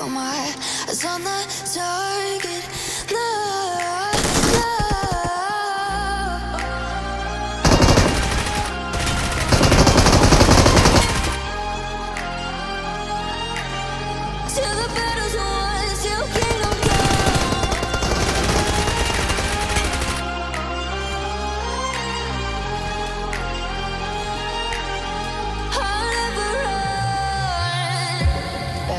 Got my eyes on the target. No,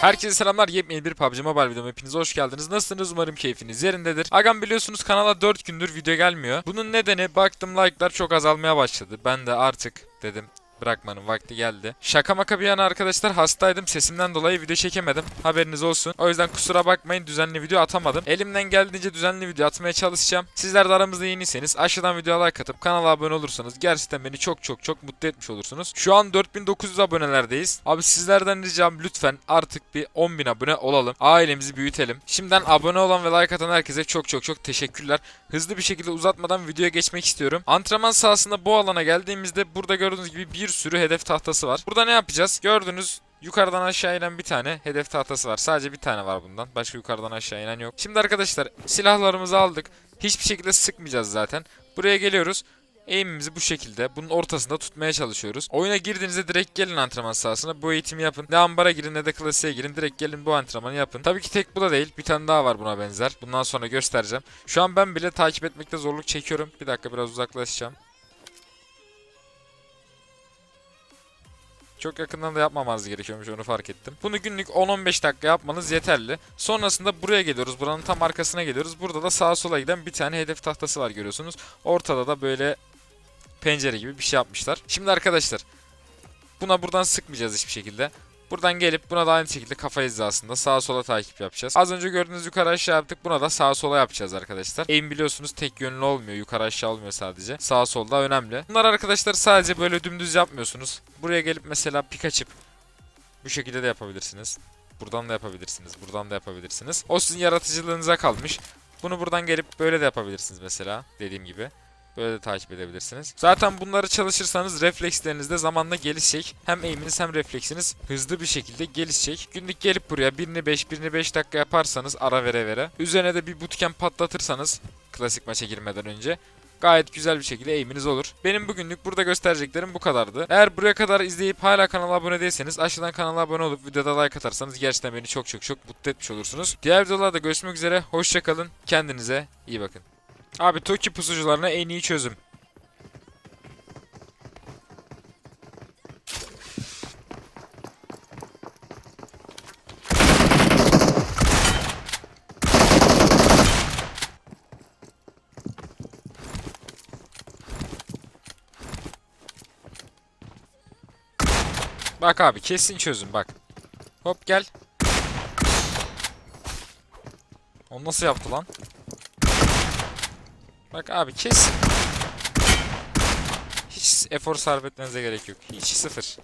Herkese selamlar. Yepyeni bir PUBG Mobile videoma hepiniz hoş geldiniz. Nasılsınız? Umarım keyfiniz yerindedir. Agam biliyorsunuz kanala 4 gündür video gelmiyor. Bunun nedeni baktım like'lar çok azalmaya başladı. Ben de artık dedim bırakmanın vakti geldi. Şaka maka bir yana arkadaşlar hastaydım. Sesimden dolayı video çekemedim. Haberiniz olsun. O yüzden kusura bakmayın düzenli video atamadım. Elimden geldiğince düzenli video atmaya çalışacağım. Sizler de aramızda yeniyseniz aşağıdan videoya like atıp kanala abone olursanız gerçekten beni çok çok çok mutlu etmiş olursunuz. Şu an 4900 abonelerdeyiz. Abi sizlerden ricam lütfen artık bir 10.000 abone olalım. Ailemizi büyütelim. Şimdiden abone olan ve like atan herkese çok çok çok teşekkürler. Hızlı bir şekilde uzatmadan videoya geçmek istiyorum. Antrenman sahasında bu alana geldiğimizde burada gördüğünüz gibi bir sürü hedef tahtası var. Burada ne yapacağız? Gördüğünüz Yukarıdan aşağı inen bir tane hedef tahtası var. Sadece bir tane var bundan. Başka yukarıdan aşağı inen yok. Şimdi arkadaşlar silahlarımızı aldık. Hiçbir şekilde sıkmayacağız zaten. Buraya geliyoruz. Eğimimizi bu şekilde bunun ortasında tutmaya çalışıyoruz. Oyuna girdiğinizde direkt gelin antrenman sahasına bu eğitimi yapın. Ne ambara girin ne de klasiğe girin direkt gelin bu antrenmanı yapın. Tabii ki tek bu da değil bir tane daha var buna benzer. Bundan sonra göstereceğim. Şu an ben bile takip etmekte zorluk çekiyorum. Bir dakika biraz uzaklaşacağım. Çok yakından da yapmamanız gerekiyormuş onu fark ettim. Bunu günlük 10-15 dakika yapmanız yeterli. Sonrasında buraya geliyoruz. Buranın tam arkasına geliyoruz. Burada da sağa sola giden bir tane hedef tahtası var görüyorsunuz. Ortada da böyle pencere gibi bir şey yapmışlar. Şimdi arkadaşlar buna buradan sıkmayacağız hiçbir şekilde. Buradan gelip buna da aynı şekilde kafa hizasında sağa sola takip yapacağız. Az önce gördüğünüz yukarı aşağı yaptık. Buna da sağa sola yapacağız arkadaşlar. Aim biliyorsunuz tek yönlü olmuyor. Yukarı aşağı olmuyor sadece. Sağ solda önemli. Bunlar arkadaşlar sadece böyle dümdüz yapmıyorsunuz. Buraya gelip mesela pik açıp bu şekilde de yapabilirsiniz. Buradan da yapabilirsiniz. Buradan da yapabilirsiniz. O sizin yaratıcılığınıza kalmış. Bunu buradan gelip böyle de yapabilirsiniz mesela. Dediğim gibi. Böyle de takip edebilirsiniz. Zaten bunları çalışırsanız refleksleriniz de zamanla gelişecek. Hem aim'iniz hem refleksiniz hızlı bir şekilde gelişecek. Günlük gelip buraya birini 5 birini 5 dakika yaparsanız ara vere vere. Üzerine de bir bootcamp patlatırsanız klasik maça girmeden önce gayet güzel bir şekilde aim'iniz olur. Benim bugünlük burada göstereceklerim bu kadardı. Eğer buraya kadar izleyip hala kanala abone değilseniz aşağıdan kanala abone olup videoda like atarsanız gerçekten beni çok çok çok mutlu etmiş olursunuz. Diğer videolarda görüşmek üzere. Hoşçakalın. Kendinize iyi bakın. Abi Toki pusucularına en iyi çözüm. Bak abi kesin çözüm bak. Hop gel. O nasıl yaptı lan? Bak abi kesin. Hiç efor sarf etmenize gerek yok. Hiç sıfır.